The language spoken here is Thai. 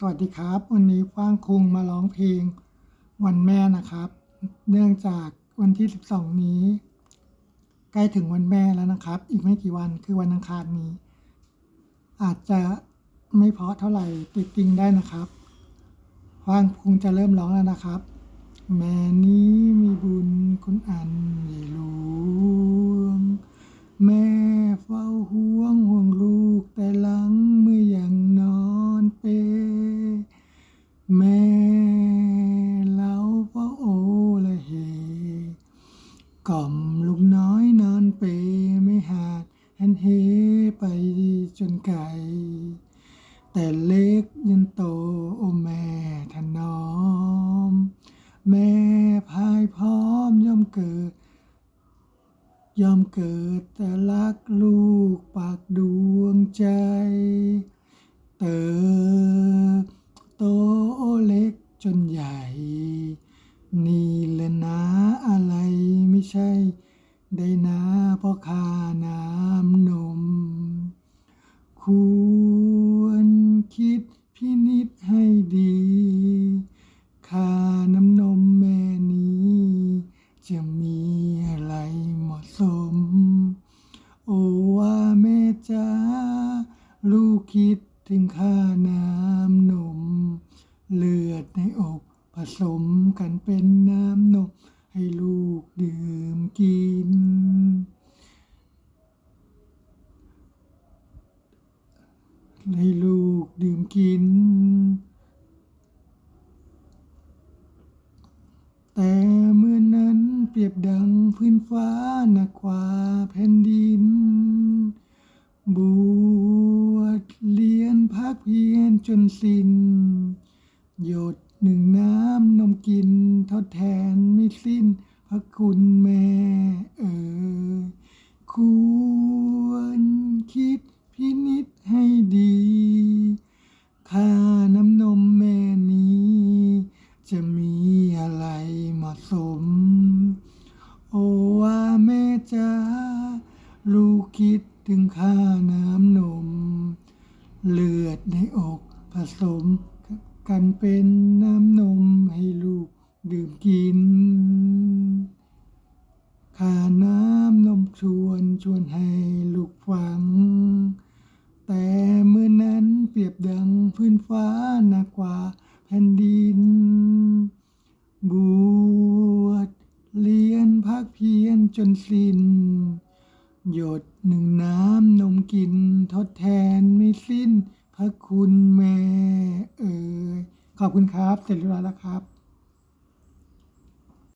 สวัสดีครับ วันนี้ฟ้างคุงมาร้องเพลงวันแม่นะครับ เนื่องจากวันที่ 12 นี้ ใกล้ถึงวันแม่แล้วนะครับ อีกไม่กี่วันคือวันอังคารนี้ อาจจะไม่เพาะเท่าไหร่ติดติงได้นะครับฟ้างคุงจะเริ่มร้องแล้วนะครับ แม่นี้มีบุญคุณอันใหญ่หลวง แม่เฝ้าห่วงห่วงลูกแต่หลังเมื่อยังนอนเปรแม่เล่าเฝ้าโอละเฮ กล่อมลูกน้อยนอนเปไม่หาดหันเฮไปจนไกลแต่เล็กยันโตโอแม่ถนอม แม่พายพร้อมย่อมเกิดยอมเกิดแต่รักลูกปากดวงใจ เติบโตเล็กจนใหญ่ นี่แหละนะ ได้นะพราะค่าน้ำนม ควรคิดพินิจให้ดีค่าน้ำนมแม่นี้ จะมีอะไรเหมาะสม โอ้ว่าแม่จ้าลูกคิดถึงค่าน้ำนม เลือดในอกผสมกันเป็นน้ำนม ให้ลูกดื่มกิน ให้ลูกดื่มกิน แต่เมื่อนั้นเปรียบดังพื้นฟ้าหนักกว่าแผ่นดิน บวชเรียนพักเพียรจนสิ้นหยด หนึ่งน้ำนมกินทดแทนไม่สิ้น พระคุณแม่เอ๋ยควรคิดพินิจให้ดีค่าน้ำนมแม่นี้ จะมีอะไรเหมาะสม โอว่าแม่จ้าลูกคิดถึงค่าน้ำนม เลือดในอกผสม กันเป็นน้ำนมให้ลูกดื่มกินค่าน้ำนมชวนชวนให้ลูกฟัง แต่เมื่อนั้นเปรียบดังพื้นฟ้าหนักกว่าแผ่นดิน บวชเรียนพักเพียรจนสิ้น หยดหนึ่งน้ำนมกินทดแทนไม่สิ้นพระคุณแม่ ขอบคุณครับ เสร็จเรียบร้อยแล้วครับ